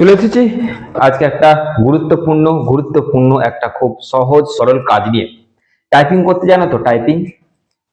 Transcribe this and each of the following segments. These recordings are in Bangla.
চলে এসেছি। আজকে একটা গুরুত্বপূর্ণ গুরুত্বপূর্ণ একটা খুব সহজ, সরল কাজ নিয়ে। টাইপিং করতে জানো তো টাইপিং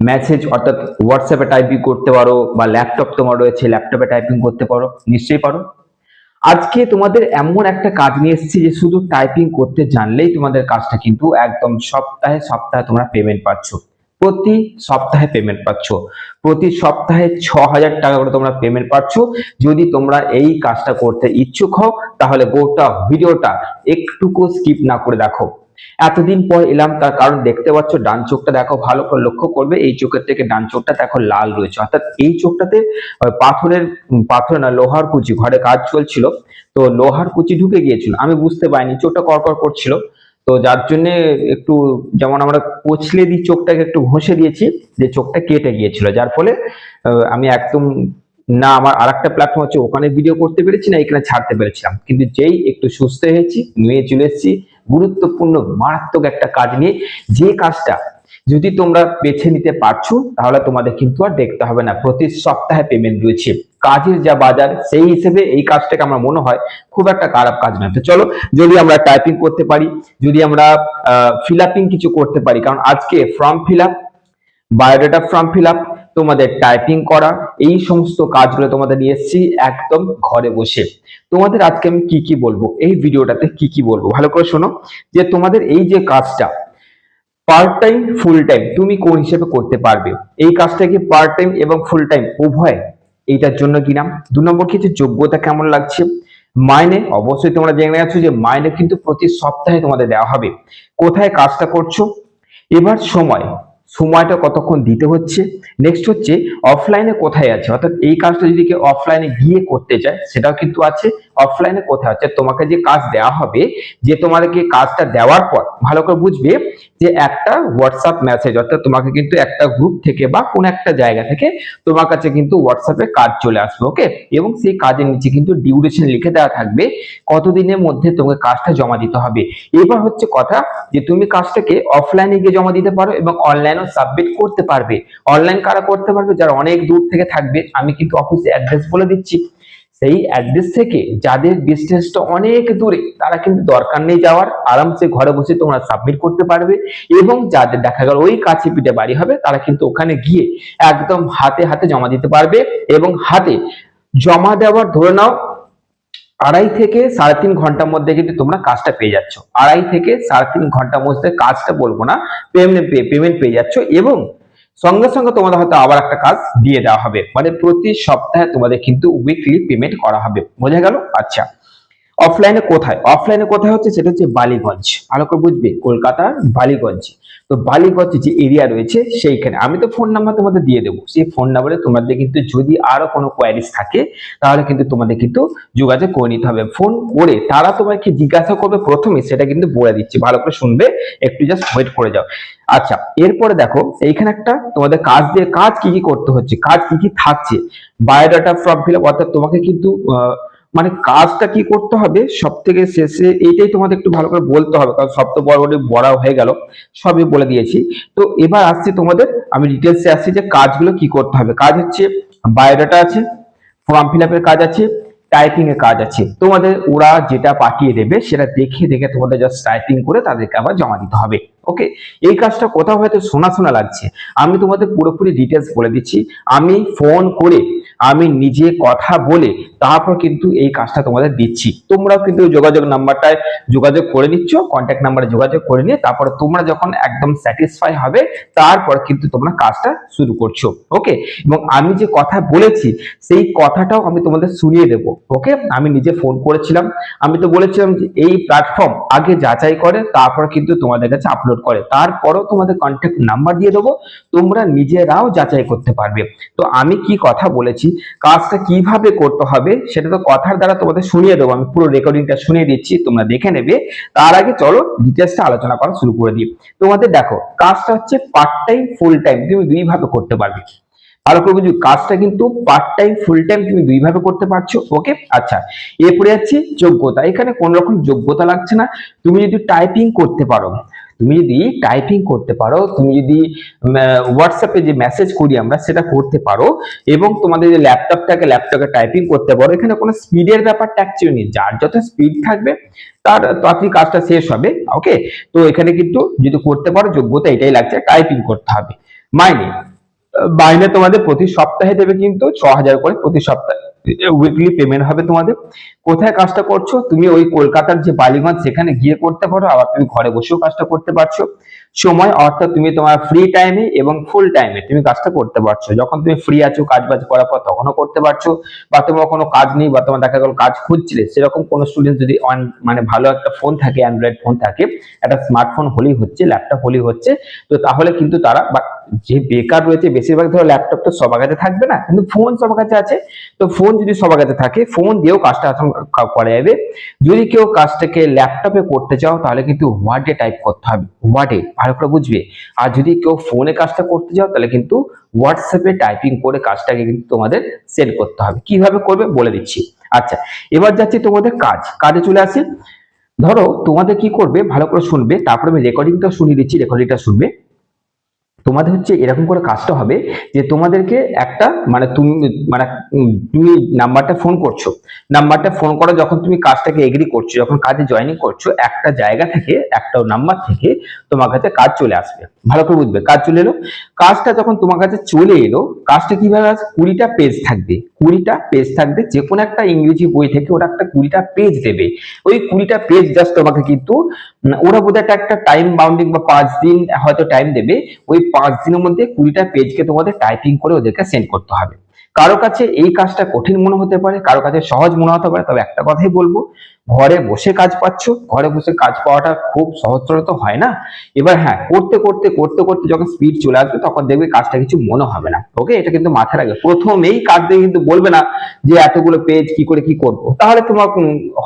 মেসেজ অর্থাৎ হোয়াটসঅ্যাপে টাইপিং করতে পারো বা ল্যাপটপ তোমার রয়েছে ল্যাপটপে টাইপিং করতে পারো, নিশ্চয়ই পারো। আজকে তোমাদের এমন একটা কাজ নিয়ে এসেছি যে শুধু টাইপিং করতে জানলেই তোমাদের কাজটা কিন্তু একদম সপ্তাহে সপ্তাহে তোমরা পেমেন্ট পাচ্ছ। প্রতি সপ্তাহে পেমেন্ট পাচ্ছ। প্রতি সপ্তাহে ছ হাজার টাকা করে তোমরা পেমেন্ট পাচ্ছ। যদি তোমরা এই কাজটা করতে ইচ্ছুক হও, তাহলে গোটা ভিডিওটা একটুকু স্কিপ না করে দেখো। এতদিন পর এলাম, তার কারণ দেখতে পাচ্ছ, ডান চোখটা দেখো, ভালো করে লক্ষ্য করবে। এই চোখের থেকে ডান চোখটা দেখো লাল রয়েছে। অর্থাৎ এই চোখটাতে পাথরের পাথর না, লোহার কুচি, ঘরে কাজ চলছিল। তো লোহার কুচি ঢুকে গিয়েছিল। আমি বুঝতে পারিনি, চোখটা কড়কড় করছিল। তো যার জন্য একটু যেমন আমরা কোচলে দিই চোখটাকে, একটু ঘষে দিয়েছি, যে চোখটা কেটে গিয়েছিল। যার ফলে আমি একদম না, আমার আর একটা প্ল্যাটফর্ম আছে, ওখানে ভিডিও করতে পেরেছি না, এখানে ছাড়তে পেরেছিলাম। কিন্তু যেই একটু সুস্থ হয়েছি নিয়ে চলে এসেছি, গুরুত্বপূর্ণ, মারাত্মক একটা কাজ নিয়ে, যে কাজটা যদি তোমরা বেছে নিতে পারছ, তাহলে তোমাদের কিন্তু আর দেখতে হবে না। প্রতি সপ্তাহে পেমেন্ট রয়েছে। কাজের যা বাজার, সেই হিসেবে এই কাজটাকে আমার মনে হয় খুব একটা খারাপ কাজ নয়। তো চলো, যদি আমরা টাইপিং করতে পারি, যদি আমরা ফিল কিছু করতে পারি, কারণ আজকে form fill up biodata form fill up তোমাদের টাইপিং করা, এই সমস্ত কাজগুলো তোমাদের নিয়ে এসেছি একদম ঘরে বসে। তোমাদের আজকে আমি কি কি বলব? এই ভিডিওটাতে কি কি বলব? ভালো করে শোনো। যে তোমাদের এই যে কাজটা পার্ট টাইম ফুল টাইম তুমি কোন হিসেবে করতে পারবে? এই কাজটা কি পার্ট টাইম এবং ফুল টাইম উভয়? এইটার জন্য কি নাম? দু নম্বর কি যোগ্যতা কেমন লাগছে? মাইনে, অবশ্যই তোমরা জেনে গেছো যে মাইনে কিন্তু প্রতি সপ্তাহে তোমাদের দেওয়া হবে। কোথায় কাজটা করছ? এবার সময়। সময়টা কতক্ষণ দিতে হচ্ছে? নেক্সট হচ্ছে অফলাইনে কোথায় আছে? অর্থাৎ এই কাজটা যদি কেউ অফলাইনে গিয়ে করতে চায়, সেটাও কিন্তু আছে। অফলাইনে কোথায় আছে? তোমাকে যে কাজ দেওয়া হবে, যে তোমাদেরকে কাজটা দেওয়ার পর ভালো করে বুঝবে যে একটা হোয়াটসঅ্যাপ মেসেজ অর্থাৎ তোমাকে কিন্তু একটা গ্রুপ থেকে বা কোন একটা জায়গা থেকে তোমার কাছে কিন্তু হোয়াটসঅ্যাপে কাজ চলে আসবে ওকে এবং সেই কাজের নিচে কিন্তু ডিউরেশন লিখে দেওয়া থাকবে, কতদিনের মধ্যে তোমাকে কাজটা জমা দিতে হবে। এবার হচ্ছে কথা যে তুমি কাজটাকে অফলাইনে গিয়ে জমা দিতে পারো এবং অনলাইনেও সাবমিট করতে পারবে। অনলাইন কারা করতে পারবে? যারা অনেক দূর থেকে থাকবে, আমি কিন্তু অফিসে অ্যাড্রেস বলে দিচ্ছি। সেই অ্যাড্রেস থেকে যাদের ডিস্টেন্সটা অনেক দূরে, তারা কিন্তু দরকার নেই যাওয়ার। আরামসে ঘরে বসে তোমরা সাবমিট করতে পারবে এবং যাদের দেখা গেল ওই কাছে পিঠে বাড়ি হবে, তারা কিন্তু ওখানে গিয়ে একদম হাতে হাতে জমা দিতে পারবে এবং হাতে জমা দেওয়ার ধরে নাও আড়াই থেকে সাড়ে তিন ঘণ্টার মধ্যে কিন্তু তোমরা কাজটা পেয়ে যাচ্ছ। আড়াই থেকে সাড়ে তিন ঘণ্টার মধ্যে কাজটা বলব না পেমেন্ট পেমেন্ট পেয়ে যাচ্ছ এবং সঙ্গে সঙ্গে তোমাদের হয়তো আবার একটা কাজ দিয়ে দেওয়া হবে। মানে প্রতি সপ্তাহে তোমাদের কিন্তু উইকলি পেমেন্ট করা হবে। বোঝা গেল? আচ্ছা। অফলাইনে কোথায়? অফলাইনে কোথায় হচ্ছে? সেটা হচ্ছে বালিগঞ্জ। ভালো করে বুঝবে? কলকাতার বালিগঞ্জ। তো বালিগঞ্জে যে এরিয়া রয়েছে সেইখানে। আমি তো ফোন নাম্বার তোমাদের দিয়ে দেবো। সেই ফোন নাম্বারে তোমাদের কিন্তু যদি আরও কোনো কোয়ারিজ থাকে তাহলে কিন্তু তোমাদের কিন্তু যোগাযোগ করে নিতে হবে। ফোন করে তারা তোমাকে জিজ্ঞাসা করবে প্রথমে সেটা কিন্তু বলে দিচ্ছি। ভালো করে শুনবে একটু জাস্ট ওয়েট করে যাও। আচ্ছা এরপরে দেখো এইখানে একটা তোমাদের কাজ দিয়ে কাজ কি কি করতে হচ্ছে? কাজ কি কি থাকছে? বায়োডাটা ফর্ম ফিল আপ অর্থাৎ তোমাকে কিন্তু আহ, মানে কাজটা কি করতে হবে? সব থেকে শেষে এইটাই তোমাদের একটু ভালো করে বলতে হবে, কারণ সব তো বড় বড় হয়ে গেল, সবই বলে দিয়েছি। তো এবার আসছি তোমাদের, আমি ডিটেলসে আসছি যে কাজগুলো কি করতে হবে। কাজ হচ্ছে বায়োডাটা আছে ফর্ম ফিল আপের কাজ আছে টাইপিং এর কাজ আছে। তোমাদের ওরা যেটা পাঠিয়ে দেবে সেটা দেখে দেখে তোমাদের জাস্ট টাইপিং করে তাদেরকে আবার জমা দিতে হবে ওকে এই কাজটা কোথাও হয়তো শোনা শোনা লাগছে। আমি তোমাদের পুরোপুরি ডিটেলস বলে দিচ্ছি। আমি ফোন করে আমি নিজে কথা বলে তারপর কিন্তু এই কাজটা তোমাদের দিচ্ছি। তোমরাও কিন্তু যোগাযোগ নাম্বারটায় যোগাযোগ করে নিচ্ছ কন্ট্যাক্ট নাম্বারে যোগাযোগ করে নিয়ে তারপর তোমরা যখন একদম স্যাটিসফাই হবে, তারপর কিন্তু তোমরা কাজটা শুরু করছ। ওকে এবং আমি যে কথা বলেছি, সেই কথাটাও আমি তোমাদের শুনিয়ে দেবো। ওকে আমি নিজে ফোন করেছিলাম। আমি তো বলেছিলাম যে এই প্ল্যাটফর্ম আগে যাচাই করে, তারপর কিন্তু তোমাদের কাছে আপলোড করে। তারপরও তোমাদের কন্ট্যাক্ট নাম্বার দিয়ে দেবো। তোমরা নিজেরাও যাচাই করতে পারবে। তো আমি কি কথা বলেছি? কাজটা কীভাবে করতে হবে সেটা তো কথার দ্বারা তোমাদের শুনিয়ে দেবো। আমি পুরো রেকর্ডিংটা শুনিয়ে দিচ্ছি, তোমরা দেখে নেবে। তার আগে চলো ডিটেলসটা আলোচনা করা শুরু করে দিই। তোমাদের দেখো, কাজটা হচ্ছে পার্ট টাইম ফুল টাইম তুমি দুই ভাবে করতে পারবে। ভালো করে বুঝবি কাজটা কিন্তু পার্ট টাইম ফুল টাইম তুমি দুই ভাবে করতে পারছ ওকে আচ্ছা এরপরে যাচ্ছি যোগ্যতা। এখানে কোন রকম যোগ্যতা লাগছে না। তুমি যদি টাইপিং করতে পারো তুমি যদি টাইপিং করতে পারো, তুমি যদি হোয়াটসঅ্যাপে যে মেসেজ করি আমরা, সেটা করতে পারো এবং তোমাদের যে ল্যাপটপ থাকে ল্যাপটপে টাইপিং করতে পারো। এখানে কোনো স্পিডের ব্যাপারটা অ্যাকচুয়ালি নেই। যার যত স্পিড থাকবে, তার তাড়াতাড়ি কাজটা শেষ হবে। ওকে তো এখানে কিন্তু যদি করতে পারো, যোগ্যতা এটাই লাগছে টাইপিং করতে হবে। মাইনে মাইনে তোমাদের প্রতি সপ্তাহে দেবে কিন্তু ছ হাজার করে প্রতি সপ্তাহে। উইকলি পেমেন্ট হবে তোমাদের। কোথায় কাজটা করছ? তুমি ওই কলকাতার যে বালিগঞ্জ, সেখানে গিয়ে করতে পারো। আবার তুমি ঘরে বসেও কাজটা করতে পারছ। সময় অর্থাৎ তুমি তোমার ফ্রি টাইমে এবং ফুল টাইমে তুমি কাজটা করতে পারছ। যখন তুমি ফ্রি আছো কাজ বাজ করার পর তখনও করতে পারছ। বা তোমার কোনো কাজ নেই বা তোমার দেখা গেল কাজ খুঁজছিলে, সেরকম কোনো স্টুডেন্ট যদি on- মানে ভালো একটা ফোন থাকে অ্যান্ড্রয়েড ফোন থাকে, একটা স্মার্টফোন হলেই হচ্ছে ল্যাপটপ হলেই হচ্ছে, তো তাহলে কিন্তু তারা বা যে বেকার রয়েছে, বেশিরভাগ ধরো ল্যাপটপ তো সবার কাছে থাকবে না, কিন্তু ফোন সবার কাছে আছে। তো ফোন যদি সবার কাছে থাকে ফোন দিয়েও কাজটা করা যাবে। যদি কেউ কাজটাকে ল্যাপটপে করতে চাও, তাহলে কিন্তু ওয়ার্ডে টাইপ করতে হবে। ওয়ার্ডে ভালো করে বুঝবে। আর যদি কেউ ফোনে কাজটা করতে চাও, তাহলে কিন্তু হোয়াটসঅ্যাপে টাইপিং করে কাজটাকে কিন্তু তোমাদের সেন্ড করতে হবে। কীভাবে করবে বলে দিচ্ছি। আচ্ছা এবার যাচ্ছি তোমাদের কাজ। কাজে চলে আসি। ধরো তোমাদের কি করবে, ভালো করে শুনবে। তারপরে আমি রেকর্ডিংটা শুনিয়ে দিচ্ছি রেকর্ডিংটা শুনবে। তোমাদের হচ্ছে এরকম করে কাজটা হবে যে তোমাদেরকে একটা মানে তুমি মানে তুমি নাম্বারটা ফোন করছ। নাম্বারটা ফোন করা যখন তুমি কাজটাকে এগ্রি করছ, যখন কাজে জয়নিং করছ, একটা জায়গা থেকে, একটা নাম্বার থেকে তোমার কাছে কাজ চলে আসবে। ভালো করে বুঝবে। কাজ চলে এলো। কাজটা যখন তোমার কাছে চলে এলো, কাজটা কীভাবে আছে? কুড়িটা পেজ থাকবে। কুড়িটা পেজ থাকবে। যে কোনো একটা ইংরেজি বই থেকে ওরা একটা কুড়িটা পেজ দেবে। ওই কুড়িটা পেজ জাস্ট তোমাকে কিন্তু ওরা বোধ একটা একটা টাইম বাউন্ডিং বা পাঁচ দিন হয়তো টাইম দেবে। ওই পাঁচ দিনের মধ্যে কুড়িটা পেজকে তোমাদের টাইপিং করে ওদেরকে সেন্ড করতে হবে। কারও কাছে এই কাজটা কঠিন মনে হতে পারে, কারও কাছে সহজ মনে হতে পারে, তবে একটা কথাই বলব, ঘরে বসে কাজ পাচ্ছ, ঘরে বসে কাজ পাওয়াটা খুব সহজতর তো হয় না? এবার হ্যাঁ করতে করতে করতে করতে যখন স্পিড চলে আসবে, তখন দেখবে কাজটা কিছু মনে হবে না। ওকে এটা কিন্তু মাথায় রাখবে। প্রথমেই কাজ দিয়ে কিন্তু বলবে না যে এতগুলো পেজ কি করে কি করব। তাহলে তোমার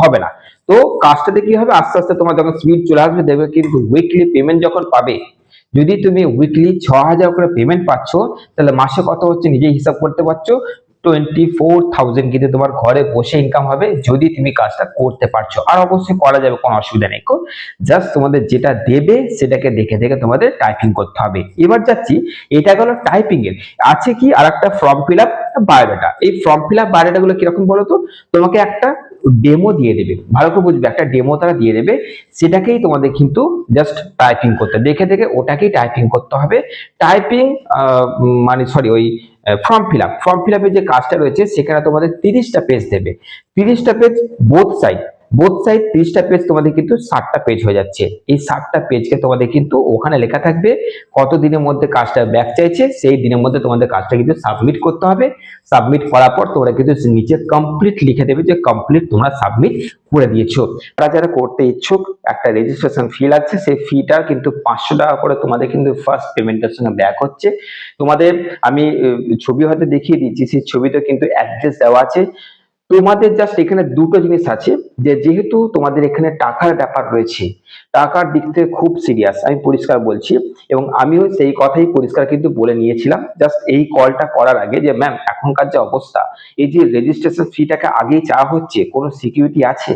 হবে না। তো কাজটাতে কি হবে আস্তে আস্তে তোমার যখন স্পিড চলে আসবে, দেখবে কিন্তু উইকলি পেমেন্ট যখন পাবে, যদি তুমি উইকলি ছ হাজার করে পেমেন্ট পাচ্ছ, তাহলে মাসে কত হচ্ছে নিজেই হিসাব করতে পারছ? টোয়েন্টি ফোর থাউজেন্ড কিন্তু তোমার ঘরে বসে ইনকাম হবে যদি তুমি কাজটা করতে পারছ। আর অবশ্যই করা যাবে, কোনো অসুবিধা নেই। জাস্ট তোমাদের যেটা দেবে, সেটাকে দেখে দেখে তোমাদের টাইপিং করতে হবে। এবার যাচ্ছি, এটা গেল টাইপিং এর। আছে কি আর একটা ফর্ম ফিল আপ বায়োডাটা এই ফর্ম ফিল আপ বায়োডাটা গুলো কীরকম বলো তো তোমাকে একটা ডেমো দিয়ে দেবে। ভালো করে বুঝবে, একটা ডেমো তারা দিয়ে দেবে, সেটাকেই তোমাদের কিন্তু জাস্ট টাইপিং করতে দেখে দেখে ওটাকেই টাইপিং করতে হবে। টাইপিং মানে সরি ওই form fill up form fill আপের যে কাজটা রয়েছে, সেখানে তোমাদের তিরিশটা পেজ দেবে। তিরিশটা page both side both side তিরিশটা পেজ তোমাদের কিন্তু ষাটটা পেজ হয়ে যাচ্ছে। এই ষাটটা পেজকে তোমাদের কিন্তু ওখানে লেখা থাকবে কত দিনের মধ্যে কাজটা ব্যাক চাইছে, সেই দিনের মধ্যে তোমাদের কাজটা কিন্তু সাবমিট করতে হবে। সাবমিট করার পর তোমরা কিন্তু নিচে কমপ্লিট লিখে দেবে যে কমপ্লিট তোমরা সাবমিট করে দিয়েছ। তারা যারা করতে ইচ্ছুক, একটা রেজিস্ট্রেশন ফি লাগছে, সেই ফিটা কিন্তু পাঁচশো টাকা করে তোমাদের কিন্তু ফার্স্ট পেমেন্টের সঙ্গে ব্যাক হচ্ছে। তোমাদের আমি ছবি হয়তো দেখিয়ে দিচ্ছি, সেই ছবিতে কিন্তু অ্যাড্রেস দেওয়া আছে। তোমাদের জাস্ট এখানে দুটো জিনিস আছে, যে যেহেতু তোমাদের এখানে টাকার ব্যাপার রয়েছে, টাকার দিক থেকে খুব সিরিয়াস আমি পরিষ্কার বলছি, এবং আমিও সেই কথাই পরিষ্কার কিন্তু বলে নিয়েছিলাম জাস্ট এই কলটা করার আগে যে ম্যাম এখনকার যে অবস্থা, এই যে রেজিস্ট্রেশন ফিটাকে আগেই চাওয়া হচ্ছে, কোনো সিকিউরিটি আছে?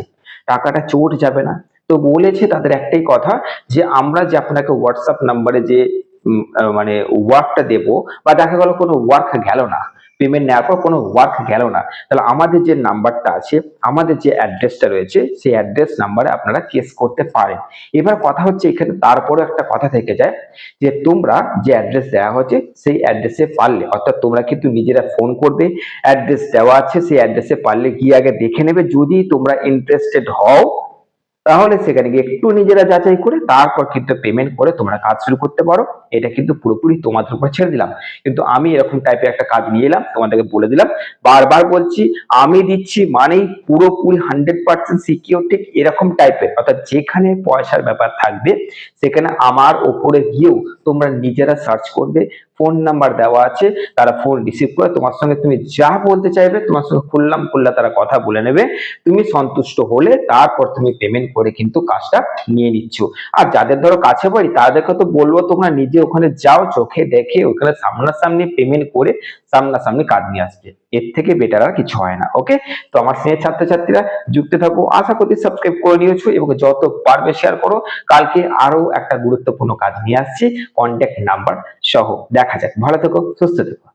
টাকাটা চোট যাবে না? তো বলেছে তাদের একটাই কথা, যে আমরা যে আপনাকে হোয়াটসঅ্যাপ নাম্বারে যে মানে ওয়ার্কটা দেব, বা দেখা গেল কোনো ওয়ার্ক গেল না পেমেন্ট নেওয়ার পর কোনো ওয়ার্ক গেল না। তাহলে আমাদের যে নাম্বারটা আছে, আমাদের যে অ্যাড্রেসটা রয়েছে, সেই অ্যাড্রেস নাম্বারে আপনারা কেস করতে পারেন। এবার কথা হচ্ছে এখানে তারপরে একটা কথা থেকে যায়, যে তোমরা যে অ্যাড্রেস দেওয়া হচ্ছে সেই অ্যাড্রেসে পারলে, অর্থাৎ তোমরা কিন্তু নিজেরা ফোন করবে অ্যাড্রেস দেওয়া আছে, সেই অ্যাড্রেসে পারলে গিয়ে আগে দেখে নেবে। যদি তোমরা ইন্টারেস্টেড হও তাহলে সেখানে গিয়ে একটু নিজেরা যাচাই করে তারপর কিন্তু পেমেন্ট করে তোমরা কাজ শুরু করতে পারো। এটা কিন্তু পুরোপুরি তোমাদের উপর ছেড়ে দিলাম। কিন্তু আমি এরকম টাইপের একটা কাজ নিয়ে এলাম, তোমাদেরকে বলে দিলাম। বারবার বলছি, আমি দিচ্ছি মানেই পুরোপুরি হান্ড্রেড পার্সেন্ট সিকিউর ঠিক এরকম টাইপের অর্থাৎ যেখানে পয়সার ব্যাপার থাকবে, সেখানে আমার ওপরে গিয়েও তোমরা নিজেরা সার্চ করবে। ফোন নাম্বার দেওয়া আছে, তারা ফোন রিসিভ করে, তোমার সঙ্গে তুমি যা বলতে চাইবে, তোমার সঙ্গে খুললাম, খুললা তারা কথা বলে নেবে। তুমি সন্তুষ্ট হলে তারপর তুমি পেমেন্ট করে কিন্তু কাজটা নিয়ে নিচ্ছ। আর যাদের ধরো কাছে বাড়ি, তাদেরকে তো বলব তোমরা নিজে ওখানে যাও, চোখে দেখে, ওখানে সামনাসামনি পেমেন্ট করে সামনাসামনি কাজ নিয়ে আসবে। এর থেকে বেটার আর কিছু হয় না ওকে তো আমার স্নেহের ছাত্রছাত্রীরা যুক্ত থাকো, আশা করি সাবস্ক্রাইব করে নিয়েছো এবং যত পারবে শেয়ার করো, কালকে আরও একটা গুরুত্বপূর্ণ কাজ নিয়ে আসছি কন্ট্যাক্ট নাম্বার সহ, দেখা যাক। ভালো থেকো, সুস্থ থেকো।